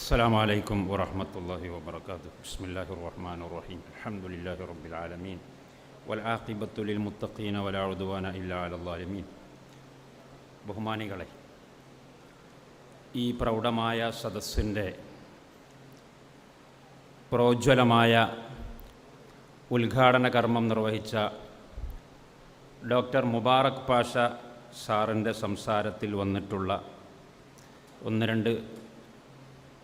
السلام عليكم ورحمة الله وبركاته بسم الله الرحمن الرحيم الحمد لله رب العالمين والعاقبة للمتقين ولا عدوان إلا على الظالمين ബഹുമാനികളെ ഈ പ്രൗഢമായ സദസ്സിൻ്റെ പ്രോജ്വലമായ ഉദ്ഘാടന കർമ്മം നിർവഹിച്ച ഡോക്ടർ മുബാറക് പാഷ സാറിൻ്റെ സംസാരത്തിൽ വന്നിട്ടുള്ള ഒന്ന് രണ്ട്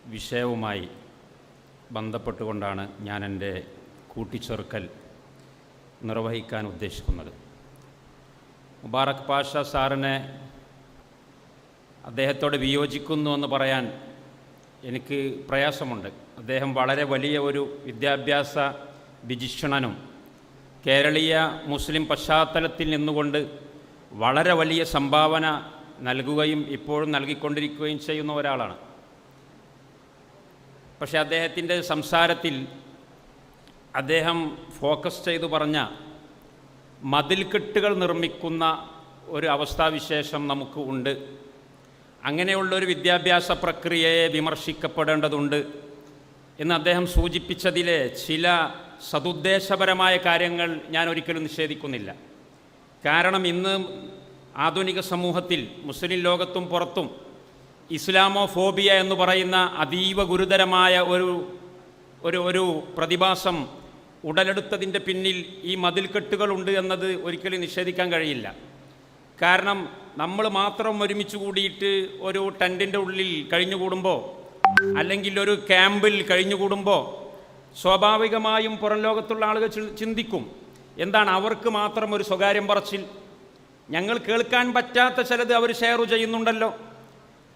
വിഷയവുമായി ബന്ധപ്പെട്ടുകൊണ്ടാണ് ഞാൻ എന്റെ കൂട്ടിച്ചേർക്കൽ നിർവഹിക്കാൻ ഉദ്ദേശിക്കുന്നത്. മുബാറക് പാഷ സാറിനെ അദ്ദേഹത്തോട് വിയോജിക്കുന്നു എന്ന് പറയാൻ എനിക്ക് പ്രയാസമുണ്ട്. അദ്ദേഹം വളരെ വലിയ ഒരു വിദ്യാഭ്യാസ വിജിഷണനും കേരളീയ മുസ്ലിം പശ്ചാത്തലത്തിൽ നിന്നുകൊണ്ട് വളരെ വലിയ സംഭാവന നൽകുകയും ഇപ്പോഴും നൽകിക്കൊണ്ടിരിക്കുകയും ചെയ്യുന്ന ഒരാളാണ്. പക്ഷേ അദ്ദേഹത്തിന്റെ സംസാരത്തിൽ അദ്ദേഹം ഫോക്കസ് ചെയ്തു പറഞ്ഞ മതിൽക്കെട്ടുകൾ നിർമ്മിക്കുന്ന ഒരു അവസ്ഥാവിശേഷം നമുക്ക് ഉണ്ട്. അങ്ങനെയുള്ളൊരു വിദ്യാഭ്യാസ പ്രക്രിയയെ വിമർശിക്കപ്പെടേണ്ടതുണ്ട് എന്ന് അദ്ദേഹം സൂചിപ്പിച്ചതിലെ ചില സതുദ്ദേശപരമായ കാര്യങ്ങൾ ഞാൻ ഒരിക്കലും നിഷേധിക്കുന്നില്ല. കാരണം ഇന്ന് ആധുനിക സമൂഹത്തിൽ മുസ്ലിം ലോകത്തും പുറത്തും ഇസ്ലാമോ ഫോബിയ എന്ന് പറയുന്ന അതീവ ഗുരുതരമായ ഒരു ഒരു ഒരു പ്രതിഭാസം ഉടലെടുത്തതിന്റെ പിന്നിൽ ഈ മതിൽക്കെട്ടുകളുണ്ട് എന്നത് ഒരിക്കലും നിഷേധിക്കാൻ കഴിയില്ല. കാരണം നമ്മൾ മാത്രം ഒരുമിച്ച് കൂടിയിട്ട് ഒരു ടെന്റിന്റെ ഉള്ളിൽ കഴിഞ്ഞുകൂടുമ്പോൾ അല്ലെങ്കിൽ ഒരു ക്യാമ്പിൽ കഴിഞ്ഞുകൂടുമ്പോൾ സ്വാഭാവികമായും പുറം ലോകത്തുള്ള ആളുകൾ ചിന്തിക്കും എന്താണ് അവർക്ക് മാത്രം ഒരു സ്വകാര്യം പറച്ചിൽ? ഞങ്ങൾ കേൾക്കാൻ പറ്റാത്ത ചിലത് അവർ ഷെയർ ചെയ്യുന്നുണ്ടല്ലോ.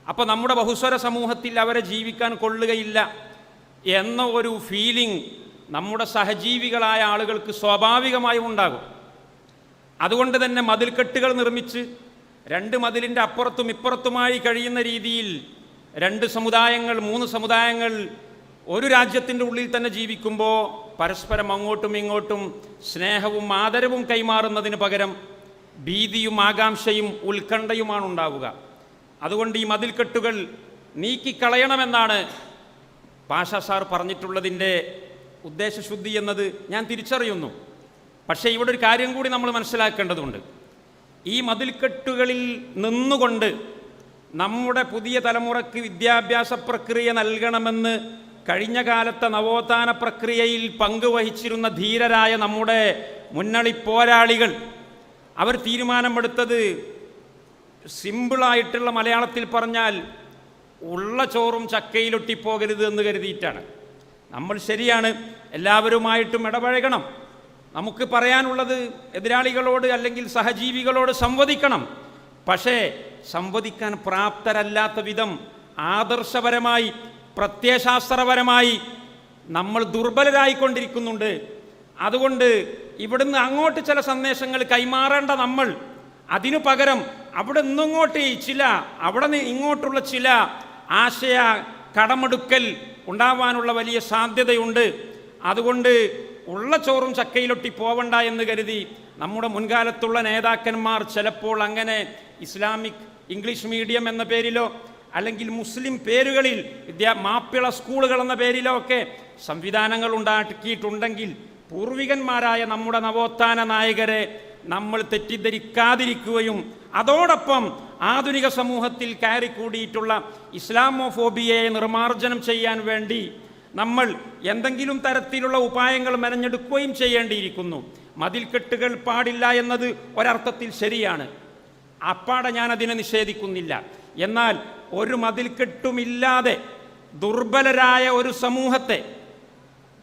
അപ്പോൾ നമ്മുടെ ബഹുസ്വര സമൂഹത്തിൽ അവരെ ജീവിക്കാൻ കൊള്ളുകയില്ല എന്ന ഒരു ഫീലിംഗ് നമ്മുടെ സഹജീവികളായ ആളുകൾക്ക് സ്വാഭാവികമായും ഉണ്ടാകും. അതുകൊണ്ട് തന്നെ മതിൽക്കെട്ടുകൾ നിർമ്മിച്ച് രണ്ട് മതിലിന്റെ അപ്പുറത്തും ഇപ്പുറത്തുമായി കഴിയുന്ന രീതിയിൽ രണ്ട് സമുദായങ്ങൾ മൂന്ന് സമുദായങ്ങൾ ഒരു രാജ്യത്തിന്റെ ഉള്ളിൽ തന്നെ ജീവിക്കുമ്പോൾ പരസ്പരം അങ്ങോട്ടും ഇങ്ങോട്ടും സ്നേഹവും ആദരവും കൈമാറുന്നതിന് പകരം ഭീതിയും ആകാംക്ഷയും ഉത്കണ്ഠയുമാണ് ഉണ്ടാവുക. അതുകൊണ്ട് ഈ മതിൽക്കെട്ടുകൾ നീക്കിക്കളയണമെന്നാണ് പാഷ സാർ പറഞ്ഞിട്ടുള്ളതിന്റെ ഉദ്ദേശശുദ്ധി എന്നത് ഞാൻ തിരിച്ചറിയുന്നു. പക്ഷേ ഇവിടെ ഒരു കാര്യം കൂടി നമ്മൾ മനസ്സിലാക്കേണ്ടതുണ്ട്. ഈ മതിൽക്കെട്ടുകളിൽ നിന്നുകൊണ്ട് നമ്മുടെ പുതിയ തലമുറയ്ക്ക് വിദ്യാഭ്യാസ പ്രക്രിയ നൽകണമെന്ന് കഴിഞ്ഞ കാലത്തെ നവോത്ഥാന പ്രക്രിയയിൽ പങ്കുവഹിച്ചിരുന്ന ധീരരായ നമ്മുടെ മുന്നണി പോരാളികൾ അവർ തീരുമാനമെടുത്തത് സിമ്പിളായിട്ടുള്ള മലയാളത്തിൽ പറഞ്ഞാൽ ഉള്ള ചോറും ചക്കയിലൊട്ടിപ്പോകരുത് എന്ന് കരുതിയിട്ടാണ്. നമ്മൾ ശരിയാണ് എല്ലാവരുമായിട്ടും ഇടപഴകണം. നമുക്ക് പറയാനുള്ളത് എതിരാളികളോട് അല്ലെങ്കിൽ സഹജീവികളോട് സംവദിക്കണം. പക്ഷേ സംവദിക്കാൻ പ്രാപ്തരല്ലാത്ത വിധം ആദർശപരമായി പ്രത്യയശാസ്ത്രപരമായി നമ്മൾ ദുർബലരായിക്കൊണ്ടിരിക്കുന്നുണ്ട്. അതുകൊണ്ട് ഇവിടുന്ന് അങ്ങോട്ട് ചില സന്ദേശങ്ങൾ കൈമാറേണ്ട നമ്മൾ അതിനു പകരം അവിടെ നിന്നിങ്ങോട്ട് ചില അവിടെ നിന്ന് ഇങ്ങോട്ടുള്ള ചില ആശയ കടമെടുക്കൽ ഉണ്ടാവാനുള്ള വലിയ സാധ്യതയുണ്ട്. അതുകൊണ്ട് ഉള്ള ചോറും ചക്കയിലൊട്ടി പോവണ്ട എന്ന് കരുതി നമ്മുടെ മുൻകാലത്തുള്ള നേതാക്കന്മാർ ചിലപ്പോൾ അങ്ങനെ ഇസ്ലാമിക് ഇംഗ്ലീഷ് മീഡിയം എന്ന പേരിലോ അല്ലെങ്കിൽ മുസ്ലിം പേരുകളിൽ വിദ്യാ മാപ്പിള സ്കൂളുകൾ എന്ന പേരിലോ ഒക്കെ സംവിധാനങ്ങൾ ഉണ്ടാക്കിയിട്ടുണ്ടെങ്കിൽ പൂർവികന്മാരായ നമ്മുടെ നവോത്ഥാന നായകരെ നമ്മൾ തെറ്റിദ്ധരിക്കാതിരിക്കുകയും അതോടൊപ്പം ആധുനിക സമൂഹത്തിൽ കയറിക്കൂടിയിട്ടുള്ള ഇസ്ലാമോഫോബിയയെ നിർമ്മാർജനം ചെയ്യാൻ വേണ്ടി നമ്മൾ എന്തെങ്കിലും തരത്തിലുള്ള ഉപായങ്ങൾ മെനഞ്ഞെടുക്കുകയും ചെയ്യേണ്ടിയിരിക്കുന്നു. മതിൽക്കെട്ടുകൾ പാടില്ല എന്നത് ഒരർത്ഥത്തിൽ ശരിയാണ്. അപ്പാടെ ഞാൻ അതിനെ നിഷേധിക്കുന്നില്ല. എന്നാൽ ഒരു മതിൽക്കെട്ടുമില്ലാതെ ദുർബലരായ ഒരു സമൂഹത്തെ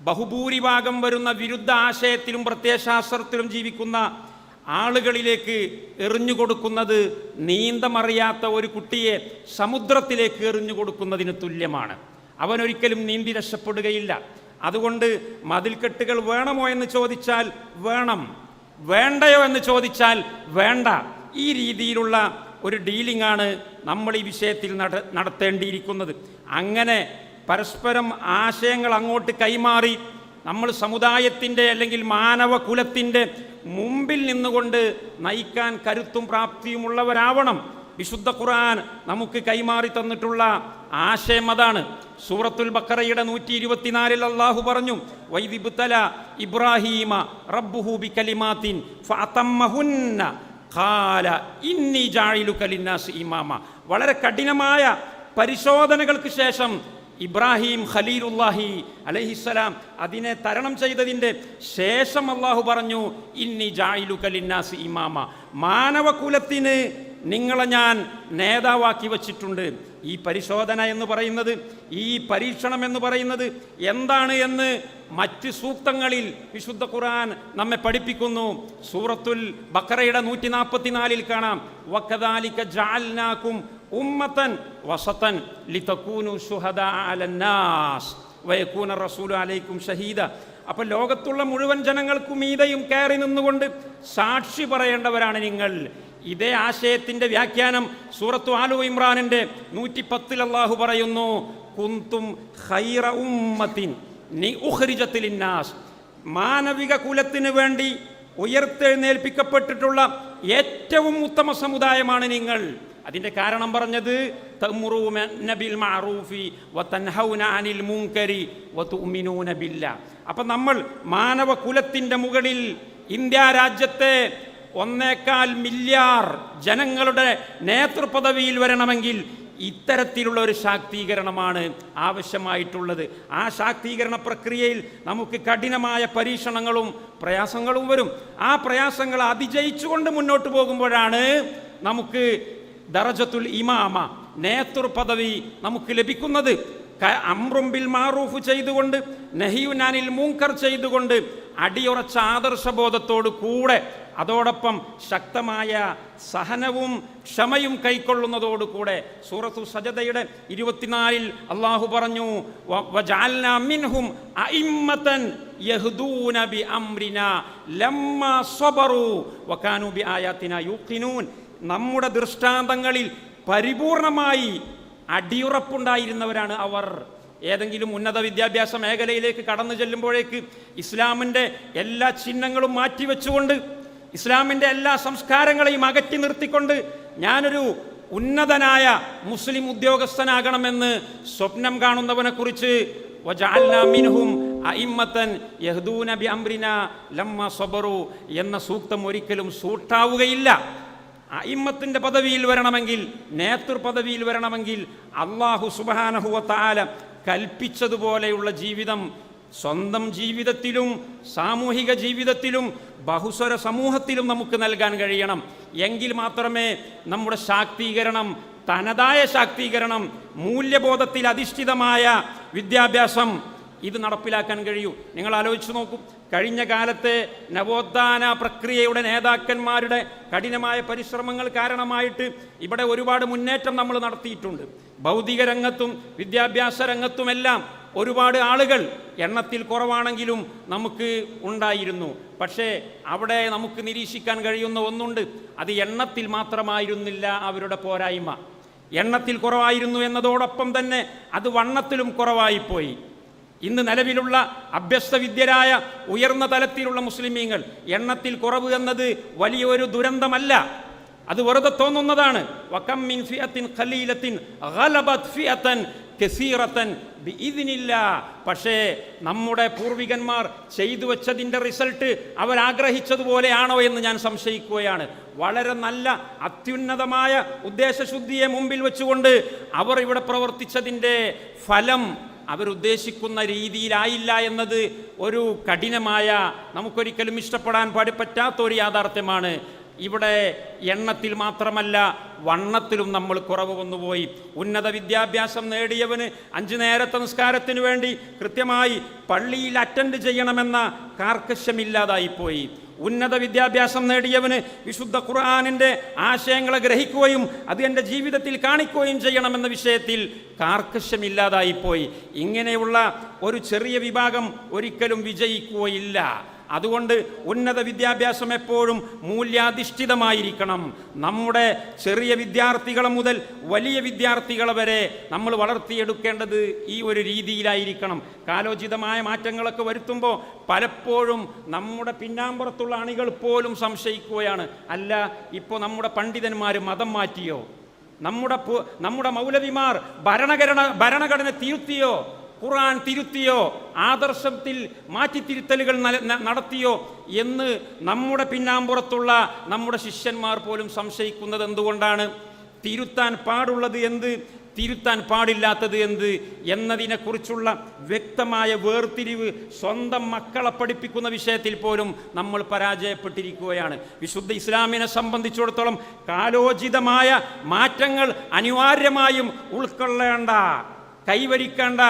ബഹുഭൂരിഭാഗം വരുന്ന വിരുദ്ധ ആശയത്തിലും പ്രത്യയശാസ്ത്രത്തിലും ജീവിക്കുന്ന ആളുകളിലേക്ക് എറിഞ്ഞു കൊടുക്കുന്നത് നീന്തമറിയാത്ത ഒരു കുട്ടിയെ സമുദ്രത്തിലേക്ക് എറിഞ്ഞു കൊടുക്കുന്നതിന് തുല്യമാണ്. അവനൊരിക്കലും നീന്തി രക്ഷപ്പെടുകയില്ല. അതുകൊണ്ട് മതിൽക്കെട്ടുകൾ വേണമോ എന്ന് ചോദിച്ചാൽ വേണം. വേണ്ടയോ എന്ന് ചോദിച്ചാൽ വേണ്ട. ഈ രീതിയിലുള്ള ഒരു ഡീലിംഗ് ആണ് നമ്മൾ ഈ വിഷയത്തിൽ നട നടത്തേണ്ടിയിരിക്കുന്നത്. അങ്ങനെ പരസ്പരം ആശയങ്ങൾ അങ്ങോട്ട് കൈമാറി നമ്മൾ സമുദായത്തിന്റെ അല്ലെങ്കിൽ മാനവ കുലത്തിന്റെ മുമ്പിൽ നിന്നുകൊണ്ട് നയിക്കാൻ കരുത്തും പ്രാപ്തിയുമുള്ളവരാവണം വിശുദ്ധ ഖുർആൻ നമുക്ക് കൈമാറി തന്നിട്ടുള്ള ആശയം അതാണ്. സൂറത്തുൽ ബക്കറയുടെ നൂറ്റി ഇരുപത്തിനാലിൽ അള്ളാഹു പറഞ്ഞു വൈദിബുത്തല ഇബ്രാഹീമ റബ്ബുഹൂബി കലിമാത്തിൻ ഫഅതമ്മഹുന്ന ഖാല ഇന്നി ഇമാമ. വളരെ കഠിനമായ പരിശോധനകൾക്ക് ശേഷം ഇബ്രാഹിം ഖലീലുല്ലാഹി അലഹിസ്സലാം അതിനെ തരണം ചെയ്തതിന്റെ ശേഷം അള്ളാഹു പറഞ്ഞു ഇന്നി ജായിലു കലിന്നാസ് ഇമാമ. മാനവകുലത്തിന് നിങ്ങളെ ഞാൻ നേതാവാക്കി വച്ചിട്ടുണ്ട്. ഈ പരിശോധന എന്ന് പറയുന്നത് ഈ പരീക്ഷണം എന്ന് പറയുന്നത് എന്താണ് എന്ന് മറ്റ് സൂക്തങ്ങളിൽ വിശുദ്ധ ഖുർആൻ നമ്മെ പഠിപ്പിക്കുന്നു. സൂറത്തുൽ ബക്കറയുടെ നൂറ്റി നാൽപ്പത്തിനാലിൽ കാണാം. വക്കദാലിക ജാൽനാക്കും ഉമ്മത്തൻ വസത്തൻ ലിതക്കൂനു ശുഹദാ അലന്നാസ് വയക്കൂന റസൂലു അലൈക്കും ഷഹീദ. അപ്പൊ ലോകത്തുള്ള മുഴുവൻ ജനങ്ങൾക്കും മീതയും കയറി നിന്നുകൊണ്ട് സാക്ഷി പറയേണ്ടവരാണ് നിങ്ങൾ. ഇതേ ആശയത്തിന്റെ വ്യാഖ്യാനം സൂറത്തു ആലു ഇമ്രാനിന്റെ നൂറ്റി പത്തിൽ അള്ളാഹു പറയുന്നു കുന്തും ഖൈറ ഉമ്മത്തിൻ നി മാനവിക കുലത്തിന് വേണ്ടി ഉയർത്തെഴുന്നേൽപ്പിക്കപ്പെട്ടിട്ടുള്ള ഏറ്റവും ഉത്തമ സമുദായമാണ് നിങ്ങൾ. അതിന്റെ കാരണം പറഞ്ഞത് അപ്പം നമ്മൾ മാനവ കുലത്തിന്റെ മുകളിൽ ഇന്ത്യ രാജ്യത്തെ ഒന്നേക്കാൽ മില്യാർ ജനങ്ങളുടെ നേതൃപദവിയിൽ വരണമെങ്കിൽ ഇത്തരത്തിലുള്ള ഒരു ശാക്തീകരണമാണ് ആവശ്യമായിട്ടുള്ളത്. ആ ശാക്തീകരണ പ്രക്രിയയിൽ നമുക്ക് കഠിനമായ പരീക്ഷണങ്ങളും പ്രയാസങ്ങളും വരും. ആ പ്രയാസങ്ങൾ അതിജയിച്ചുകൊണ്ട് മുന്നോട്ട് പോകുമ്പോഴാണ് നമുക്ക് ദറജത്തുൽ ഇമാമ നേതൃപദവി നമുക്ക് ലഭിക്കുന്നത് അമ്രുംബിൽ മാറൂഫ് ചെയ്തുകൊണ്ട് നഹിയുനാനിൽ മൂങ്കർ ചെയ്തുകൊണ്ട് അടിയുറച്ച ആദർശബോധത്തോട് കൂടെ അതോടൊപ്പം ശക്തമായ സഹനവും ക്ഷമയും കൈക്കൊള്ളുന്നതോടുകൂടെ സൂറത്തു സജതയുടെ ഇരുപത്തിനാലിൽ അള്ളാഹു പറഞ്ഞു "വ- വജഅൽനാ മിൻഹും അഇമ്മത്തൻ യഹ്ദൂന ബി അംരിന ലമ്മ സ്വബറു വകാനു ബി ആയാത്തിന യൂഖിനൂൻ. നമ്മുടെ ദൃഷ്ടാന്തങ്ങളിൽ പരിപൂർണമായി അടിയുറപ്പുണ്ടായിരുന്നവരാണ് അവർ. ഏതെങ്കിലും ഉന്നത വിദ്യാഭ്യാസ മേഖലയിലേക്ക് കടന്നു ചെല്ലുമ്പോഴേക്ക് ഇസ്ലാമിന്റെ എല്ലാ ചിഹ്നങ്ങളും മാറ്റിവെച്ചുകൊണ്ട് ഇസ്ലാമിന്റെ എല്ലാ സംസ്കാരങ്ങളെയും അകറ്റി നിർത്തിക്കൊണ്ട് ഞാനൊരു ഉന്നതനായ മുസ്ലിം ഉദ്യോഗസ്ഥനാകണമെന്ന് സ്വപ്നം കാണുന്നവനെ കുറിച്ച് എന്ന സൂക്തം ഒരിക്കലും സൂട്ടാവുകയില്ല. അയിമ്മത്തിന്റെ പദവിയിൽ വരണമെങ്കിൽ നേതൃപദവിയിൽ വരണമെങ്കിൽ അള്ളാഹു സുബാനഹുവത്താല കൽപ്പിച്ചതുപോലെയുള്ള ജീവിതം സ്വന്തം ജീവിതത്തിലും സാമൂഹിക ജീവിതത്തിലും ബഹുസ്വര സമൂഹത്തിലും നമുക്ക് നൽകാൻ കഴിയണം. എങ്കിൽ മാത്രമേ നമ്മുടെ ശാക്തീകരണം തനതായ ശാക്തീകരണം മൂല്യബോധത്തിൽ അധിഷ്ഠിതമായ വിദ്യാഭ്യാസം ഇത് നടപ്പിലാക്കാൻ കഴിയൂ. നിങ്ങൾ ആലോചിച്ച് നോക്കും. കഴിഞ്ഞ കാലത്തെ നവോത്ഥാന പ്രക്രിയയുടെ നേതാക്കന്മാരുടെ കഠിനമായ പരിശ്രമങ്ങൾ കാരണമായിട്ട് ഇവിടെ ഒരുപാട് മുന്നേറ്റം നമ്മൾ നടത്തിയിട്ടുണ്ട്. ഭൗതിക രംഗത്തും വിദ്യാഭ്യാസ രംഗത്തുമെല്ലാം ഒരുപാട് ആളുകൾ എണ്ണത്തിൽ കുറവാണെങ്കിലും നമുക്ക് ഉണ്ടായിരുന്നു. പക്ഷേ അവിടെ നമുക്ക് നിരീക്ഷിക്കാൻ കഴിയുന്ന ഒന്നുണ്ട്. അത് എണ്ണത്തിൽ മാത്രമായിരുന്നില്ല അവരുടെ പോരായ്മ. എണ്ണത്തിൽ കുറവായിരുന്നു എന്നതോടൊപ്പം തന്നെ അത് വണ്ണത്തിലും കുറവായിപ്പോയി. ഇന്ന് നിലവിലുള്ള അഭ്യസ്തവിദ്യരായ ഉയർന്ന തലത്തിലുള്ള മുസ്ലിമീങ്ങൾ എണ്ണത്തിൽ കുറവ് എന്നത് വലിയൊരു ദുരന്തമല്ല. അത് വെറുതെ തോന്നുന്നതാണ്. മിൻ ഫിയത്തിൻ ഖലീലത്തിൻ ഗലബത് ബിഇദ്നില്ല. പക്ഷേ നമ്മുടെ പൂർവികന്മാർ ചെയ്തു വെച്ചതിന്റെ റിസൾട്ട് അവരാഗ്രഹിച്ചതുപോലെയാണോ എന്ന് ഞാൻ സംശയിക്കുകയാണ്. വളരെ നല്ല അത്യുന്നതമായ ഉദ്ദേശശുദ്ധിയെ മുമ്പിൽ വെച്ചുകൊണ്ട് അവർ ഇവിടെ പ്രവർത്തിച്ചതിന്റെ ഫലം അവരുദ്ദേശിക്കുന്ന രീതിയിലായില്ല എന്നത് ഒരു കഠിനമായ നമുക്കൊരിക്കലും ഇഷ്ടപ്പെടാൻ പാടി പറ്റാത്ത ഒരു യാഥാർത്ഥ്യമാണ്. ഇവിടെ എണ്ണത്തിൽ മാത്രമല്ല വണ്ണത്തിലും നമ്മൾ കുറവ് വന്നുപോയി. ഉന്നത വിദ്യാഭ്യാസം നേടിയവന് അഞ്ചു നേരത്തെ നിസ്കാരത്തിന് വേണ്ടി കൃത്യമായി പള്ളിയിൽ അറ്റൻഡ് ചെയ്യണമെന്ന കാർക്കശ്യമില്ലാതായിപ്പോയി. ഉന്നത വിദ്യാഭ്യാസം നേടിയവന് വിശുദ്ധ ഖുർആാനിന്റെ ആശയങ്ങളെ ഗ്രഹിക്കുകയും അത് എന്റെ ജീവിതത്തിൽ കാണിക്കുകയും ചെയ്യണമെന്ന വിഷയത്തിൽ കാർക്കശ്യമില്ലാതായിപ്പോയി. ഇങ്ങനെയുള്ള ഒരു ചെറിയ വിഭാഗം ഒരിക്കലും വിജയിക്കുകയില്ല. അതുകൊണ്ട് ഉന്നത വിദ്യാഭ്യാസം എപ്പോഴും മൂല്യാധിഷ്ഠിതമായിരിക്കണം. നമ്മുടെ ചെറിയ വിദ്യാർത്ഥികളെ മുതൽ വലിയ വിദ്യാർത്ഥികളെ വരെ നമ്മൾ വളർത്തിയെടുക്കേണ്ടത് ഈ ഒരു രീതിയിലായിരിക്കണം. കാലോചിതമായ മാറ്റങ്ങളൊക്കെ വരുത്തുമ്പോൾ പലപ്പോഴും നമ്മുടെ പിന്നാമ്പുറത്തുള്ള അണികൾ പോലും സംശയിക്കുകയാണ്. അല്ല ഇപ്പോൾ നമ്മുടെ പണ്ഡിതന്മാർ മതം മാറ്റിയോ? നമ്മുടെ നമ്മുടെ മൗലവിമാർ ഭരണഘടന ഭരണഘടന തിരുത്തിയോ? ഖുർആൻ തിരുത്തിയോ ആദർശത്തിൽ മാറ്റിത്തിരുത്തലുകൾ നടത്തിയോ എന്ന് നമ്മുടെ പിന്നാമ്പുറത്തുള്ള നമ്മുടെ ശിഷ്യന്മാർ പോലും സംശയിക്കുന്നത് എന്തുകൊണ്ടാണ്? തിരുത്താൻ പാടുള്ളത് എന്ത്? തിരുത്താൻ പാടില്ലാത്തത് എന്ത്? എന്നതിനെക്കുറിച്ചുള്ള വ്യക്തമായ വേർതിരിവ് സ്വന്തം മക്കളെ പഠിപ്പിക്കുന്ന വിഷയത്തിൽ പോലും നമ്മൾ പരാജയപ്പെട്ടിരിക്കുകയാണ്. വിശുദ്ധ ഇസ്ലാമിനെ സംബന്ധിച്ചിടത്തോളം കാലോചിതമായ മാറ്റങ്ങൾ അനിവാര്യമായും ഉൾക്കൊള്ളേണ്ട കൈവരിക്കേണ്ട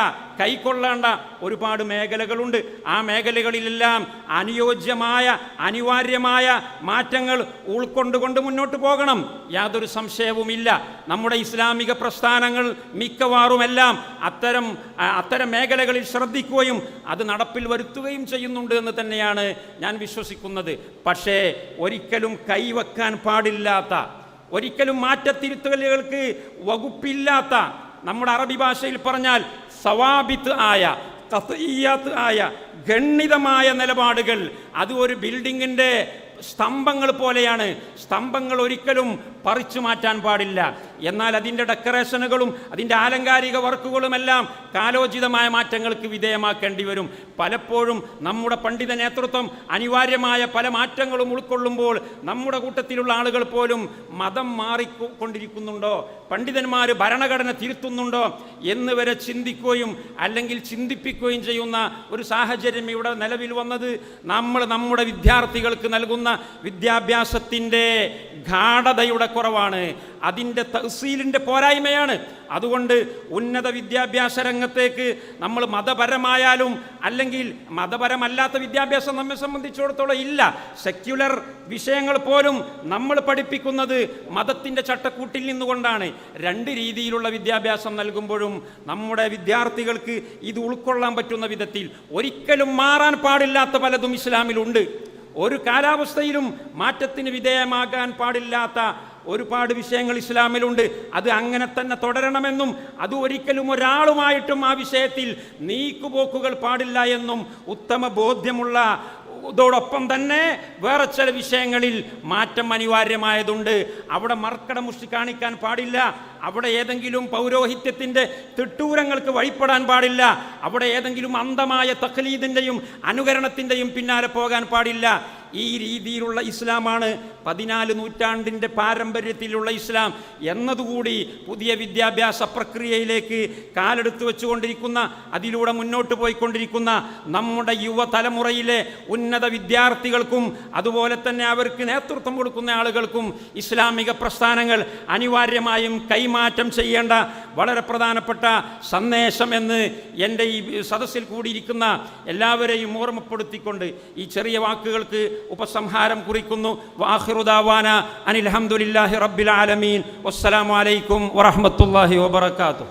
കൈക്കൊള്ളേണ്ട ഒരുപാട് മേഖലകളുണ്ട്. ആ മേഖലകളിലെല്ലാം അനുയോജ്യമായ അനിവാര്യമായ മാറ്റങ്ങൾ ഉൾക്കൊണ്ടുകൊണ്ട് മുന്നോട്ട് പോകണം. യാതൊരു സംശയവുമില്ല. നമ്മുടെ ഇസ്ലാമിക പ്രസ്ഥാനങ്ങൾ മിക്കവാറുമെല്ലാം അത്തരം അത്തരം മേഖലകളിൽ ശ്രദ്ധിക്കുകയും അത് നടപ്പിൽ വരുത്തുകയും ചെയ്യുന്നുണ്ട് എന്ന് തന്നെയാണ് ഞാൻ വിശ്വസിക്കുന്നത്. പക്ഷേ ഒരിക്കലും കൈവെക്കാൻ പാടില്ലാത്ത ഒരിക്കലും മാറ്റത്തിരുത്തലുകൾക്ക് വകുപ്പില്ലാത്ത നമ്മുടെ അറബി ഭാഷയിൽ പറഞ്ഞാൽ സവാബിത്ത് ആയ കത്തീയാത്ത് ആയ ഗണ്ണിതമായ നിലപാടുകൾ. അത് ഒരു ബിൽഡിങ്ങിന്റെ സ്തംഭങ്ങൾ പോലെയാണ്. സ്തംഭങ്ങൾ ഒരിക്കലും പറിച്ചു മാറ്റാൻ പാടില്ല. എന്നാൽ അതിന്റെ ഡെക്കറേഷനുകളും അതിന്റെ ആലങ്കാരിക വർക്കുകളുമെല്ലാം കാലോചിതമായ മാറ്റങ്ങൾക്ക് വിധേയമാക്കേണ്ടി വരും. പലപ്പോഴും നമ്മുടെ പണ്ഡിത നേതൃത്വം അനിവാര്യമായ പല മാറ്റങ്ങളും ഉൾക്കൊള്ളുമ്പോൾ നമ്മുടെ കൂട്ടത്തിലുള്ള ആളുകൾ പോലും മതം മാറിക്കൊണ്ടിരിക്കുന്നുണ്ടോ? പണ്ഡിതന്മാർ ഭരണഘടന തിരുത്തുന്നുണ്ടോ എന്ന് വരെ ചിന്തിക്കുകയും അല്ലെങ്കിൽ ചിന്തിപ്പിക്കുകയും ചെയ്യുന്ന ഒരു സാഹചര്യം ഇവിടെ നിലവിൽ വന്നത് നമ്മൾ നമ്മുടെ വിദ്യാർത്ഥികൾക്ക് നൽകുന്ന വിദ്യാഭ്യാസത്തിന്റെ ഗാഠതയുടെ കുറവാണ്. അതിന്റെ തഹസീലിന്റെ പോരായ്മയാണ്. അതുകൊണ്ട് ഉന്നത വിദ്യാഭ്യാസ രംഗത്തേക്ക് നമ്മൾ മതപരമായാലും അല്ലെങ്കിൽ മതപരമല്ലാത്ത വിദ്യാഭ്യാസം നമ്മെ സംബന്ധിച്ചിടത്തോളം ഇല്ല. സെക്യുലർ വിഷയങ്ങൾ പോലും നമ്മൾ പഠിപ്പിക്കുന്നത് മതത്തിന്റെ ചട്ടക്കൂട്ടിൽ നിന്നുകൊണ്ടാണ്. രണ്ട് രീതിയിലുള്ള വിദ്യാഭ്യാസം നൽകുമ്പോഴും നമ്മുടെ വിദ്യാർത്ഥികൾക്ക് ഇത് ഉൾക്കൊള്ളാൻ പറ്റുന്ന വിധത്തിൽ ഒരിക്കലും മാറാൻ പാടില്ലാത്ത പലതും ഇസ്ലാമിലുണ്ട്. ഒരു കാലാവസ്ഥയിലും മാറ്റത്തിന് വിധേയമാകാൻ പാടില്ലാത്ത ഒരുപാട് വിഷയങ്ങൾ ഇസ്ലാമിലുണ്ട്. അത് അങ്ങനെ തന്നെ തുടരണമെന്നും അത് ഒരിക്കലും ഒരാളുമായിട്ടും ആ വിഷയത്തിൽ നീക്കുപോക്കുകൾ പാടില്ല എന്നും ഉത്തമ ബോധ്യമുള്ള ഇതോടൊപ്പം തന്നെ വേറെ ചില വിഷയങ്ങളിൽ മാറ്റം അനിവാര്യമായതുണ്ട്. അവിടെ മർക്കട മുഷ്ടി കാണിക്കാൻ പാടില്ല. അവിടെ ഏതെങ്കിലും പൗരോഹിത്യത്തിന്റെ തിട്ടൂരങ്ങൾക്ക് വഴിപ്പെടാൻ പാടില്ല. അവിടെ ഏതെങ്കിലും അന്ധമായ തഖലീദിന്റെയും അനുകരണത്തിന്റെയും പിന്നാലെ പോകാൻ പാടില്ല. ഈ രീതിയിലുള്ള ഇസ്ലാമാണ് പതിനാല് നൂറ്റാണ്ടിന്റെ പാരമ്പര്യത്തിലുള്ള ഇസ്ലാം എന്നതുകൂടി പുതിയ വിദ്യാഭ്യാസ പ്രക്രിയയിലേക്ക് കാലെടുത്ത് വെച്ചുകൊണ്ടിരിക്കുന്ന അതിലൂടെ മുന്നോട്ട് പോയിക്കൊണ്ടിരിക്കുന്ന നമ്മുടെ യുവതലമുറയിലെ ഉന്നത വിദ്യാർത്ഥികൾക്കും അതുപോലെ തന്നെ അവർക്ക് നേതൃത്വം കൊടുക്കുന്ന ആളുകൾക്കും ഇസ്ലാമിക പ്രസ്ഥാനങ്ങൾ അനിവാര്യമായും കൈമാറ്റം ചെയ്യേണ്ട വളരെ പ്രധാനപ്പെട്ട സന്ദേശം എന്ന് എന്റെ ഈ സദസ്സിൽ കൂടിയിരിക്കുന്ന എല്ലാവരെയും ഓർമ്മപ്പെടുത്തിക്കൊണ്ട് ഈ ചെറിയ വാക്കുകൾക്ക് ഉപസംഹാരം കുറിക്കുന്നു. വാഹിറുദാവാന അനിൽ അഹമ്മദില്ലാഹി റബ്ബിൽ ആലമീൻ. വസ്സലാമു അലൈക്കും വറഹ്മത്തുള്ളാഹി വബറകാതുഹു.